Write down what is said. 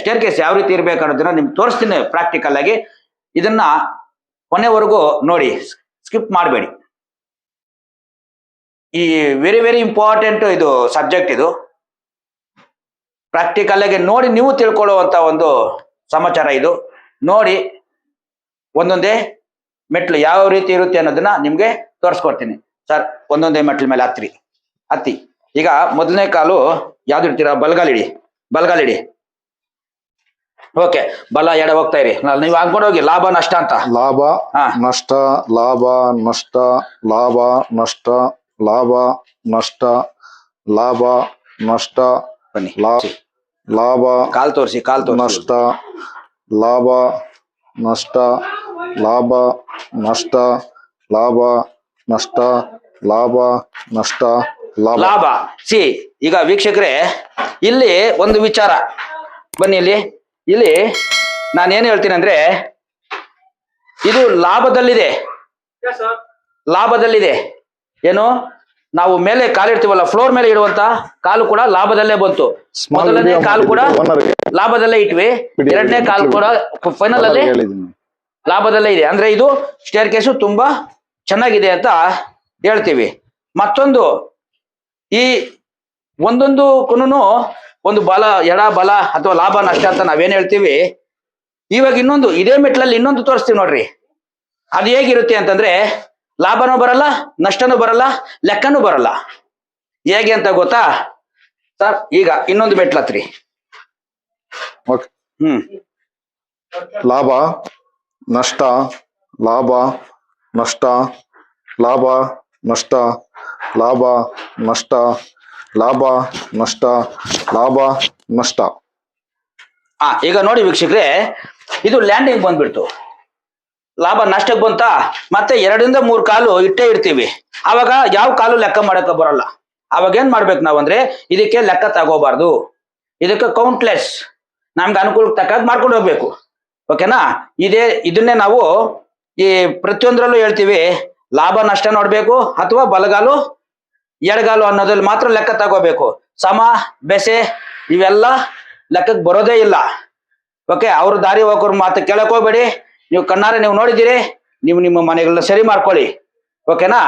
Stair case ಯಾವ ರೀತಿ ಇರ್ಬೇಕು ಅನ್ನೋದನ್ನ ನಿಮ್ಗೆ ತೋರಿಸ್ತೀನಿ ಪ್ರಾಕ್ಟಿಕಲ್ ಆಗಿ. ಇದನ್ನ ಕೊನೆವರೆಗೂ ನೋಡಿ ಸ್ಕಿಪ್ ಮಾಡಬೇಡಿ. ಈ ವೆರಿ ವೆರಿ ಇಂಪಾರ್ಟೆಂಟ್ ಇದು ಸಬ್ಜೆಕ್ಟ್ ಇದು. ಪ್ರಾಕ್ಟಿಕಲ್ ಆಗಿ ನೋಡಿ ನೀವು ತಿಳ್ಕೊಳ್ಳುವಂತ ಒಂದು ಸಮಾಚಾರ ಇದು. ನೋಡಿ, ಒಂದೊಂದೇ ಮೆಟ್ಲು ಯಾವ ರೀತಿ ಇರುತ್ತೆ ಅನ್ನೋದನ್ನ ನಿಮ್ಗೆ ತೋರಿಸ್ಕೊಡ್ತೀನಿ. ಸರ್, ಒಂದೊಂದೇ ಮೆಟ್ಲ ಮೇಲೆ ಹತ್ತಿರಿ ಹತ್ತಿ. ಈಗ ಮೊದಲನೇ ಕಾಲು ಯಾವ್ದು ಇಡ್ತೀರಾ? ಬಲ್ಗಾಲಿಡಿ ಬಲಗಾಲಿಡಿ ಓಕೆ ಬಲ ಎಡ ಹೋಗ್ತಾ ಇರಿ. ನೀವು ಹಾಕೊಂಡು ಹೋಗಿ. ಲಾಭ ನಷ್ಟ ಅಂತ. ಲಾಭ ಹಾ. ನಷ್ಟ ಲಾಭ ನಷ್ಟ ಲಾಭ ನಷ್ಟ ಲಾಭ ನಷ್ಟ ಲಾಭ ನಷ್ಟ ಬನ್ನಿ. ಲಾ- ಲಾಭ ಕಾಲ್ ತೋರಿಸಿ ಕಾಲ್ ತೋರಿಸಿ. ನಷ್ಟ ಲಾಭ ನಷ್ಟ ಲಾಭ ನಷ್ಟ ಲಾಭ ನಷ್ಟ ಲಾಭ ನಷ್ಟ ಲಾಭ. ಲಾಭ. ಸಿ ಈಗ ವೀಕ್ಷಕರೇ ಇಲ್ಲಿ ಒಂದು ವಿಚಾರ. ಬನ್ನಿ ಇಲ್ಲಿ. ಇಲ್ಲಿ ನಾನೇನು ಏನ್ ಹೇಳ್ತೀನಿ ಅಂದ್ರೆ ಇದು ಲಾಭದಲ್ಲಿದೆ. ಲಾಭದಲ್ಲಿದೆ. ಏನು? ನಾವು ಮೇಲೆ ಕಾಲಿಡ್ತೀವಲ್ಲ ಫ್ಲೋರ್ ಮೇಲೆ ಇಡುವಂತ ಕಾಲು ಕೂಡ ಲಾಭದಲ್ಲೇ ಬಂತು. ಮೊದಲನೇ ಕಾಲು ಕೂಡ ಲಾಭದಲ್ಲೇ ಇಟ್ವಿ. ಎರಡನೇ ಕಾಲು ಕೂಡ ಫೈನಲ್ ಅಲ್ಲಿ ಲಾಭದಲ್ಲೇ ಇದೆ. ಅಂದ್ರೆ ಇದು ಸ್ಟೇರ್ ಕೇಸು ತುಂಬಾ ಚೆನ್ನಾಗಿದೆ ಅಂತ ಹೇಳ್ತೀವಿ. ಮತ್ತೊಂದು ಈ ಒಂದೊಂದು ಒಂದು ಬಲ ಎಡ ಬಲ ಅಥವಾ ಲಾಭ ನಷ್ಟ ಅಂತ ನಾವೇನ್ ಹೇಳ್ತೀವಿ? ಇವಾಗ ಇನ್ನೊಂದು ಇದೇ ಮೆಟ್ಲಲ್ಲಿ ಇನ್ನೊಂದು ತೋರಿಸ್ತೀವಿ ನೋಡ್ರಿ. ಅದು ಹೇಗಿರುತ್ತೆ ಅಂತಂದ್ರೆ ಲಾಭನೂ ಬರಲ್ಲ ನಷ್ಟನೂ ಬರಲ್ಲ ಲೆಕ್ಕನೂ ಬರಲ್ಲ. ಹೇಗೆ ಅಂತ ಗೊತ್ತಾ? ಸರ್ ಈಗ ಇನ್ನೊಂದು ಮೆಟ್ಲತ್ರಿ ಓಕೆ. ಹ್ಮ್. ಲಾಭ ನಷ್ಟ ಲಾಭ ನಷ್ಟ ಲಾಭ ನಷ್ಟ ಲಾಭ ನಷ್ಟ ಲಾಭ, ನಷ್ಟ ಲಾಭ, ನಷ್ಟ. ಆ, ಈಗ ನೋಡಿ ವೀಕ್ಷಕರೇ, ಇದು ಲ್ಯಾಂಡಿಂಗ್ ಬಂದ್ಬಿಡ್ತು. ಲಾಭ ನಷ್ಟಕ್ಕೆ ಬಂತ, ಮತ್ತೆ ಎರಡರಿಂದ ಮೂರು ಕಾಲು ಇಟ್ಟೇ ಇಡ್ತೀವಿ. ಅವಾಗ ಯಾವ ಕಾಲು ಲೆಕ್ಕ ಮಾಡಕ್ಕೆ ಬರಲ್ಲ. ಅವಾಗ ಏನ್ ಮಾಡ್ಬೇಕು ನಾವು ಅಂದ್ರೆ, ಇದಕ್ಕೆ ಲೆಕ್ಕ ತಗೋಬಾರ್ದು. ಇದಕ್ಕೆ ಕೌಂಟ್ಲೆಸ್ ನಮ್ಗೆ ಅನುಕೂಲಕ್ಕೆ ತಕ್ಕಾಗ ಮಾಡ್ಕೊಂಡು ಹೋಗ್ಬೇಕು. ಓಕೆನಾ ಇದೇ, ಇದನ್ನೇ ನಾವು ಈ ಪ್ರತಿಯೊಂದರಲ್ಲೂ ಹೇಳ್ತೀವಿ, ಲಾಭ, ನಷ್ಟ ನೋಡ್ಬೇಕು, ಅಥವಾ ಬಲಗಾಲು ಎಡಗಾಲು ಅನ್ನೋದ್ರಲ್ಲಿ ಮಾತ್ರ ಲೆಕ್ಕ ತಗೋಬೇಕು. ಸಮ, ಬೆಸೆ ಇವೆಲ್ಲ ಲೆಕ್ಕಕ್ಕೆ ಬರೋದೇ ಇಲ್ಲ. ಓಕೆ ಅವ್ರ ದಾರಿ ಹೋಗೋರ್ ಮಾತು ಕೇಳಕ್ ಹೋಗ್ಬೇಡಿ. ನೀವು ಕಣ್ಣಾರೆ ನೀವು ನೋಡಿದ್ದೀರಿ, ನೀವು ನಿಮ್ಮ ಮನೆಗಳನ್ನ ಸರಿ ಮಾಡ್ಕೊಳ್ಳಿ. ಓಕೆನಾ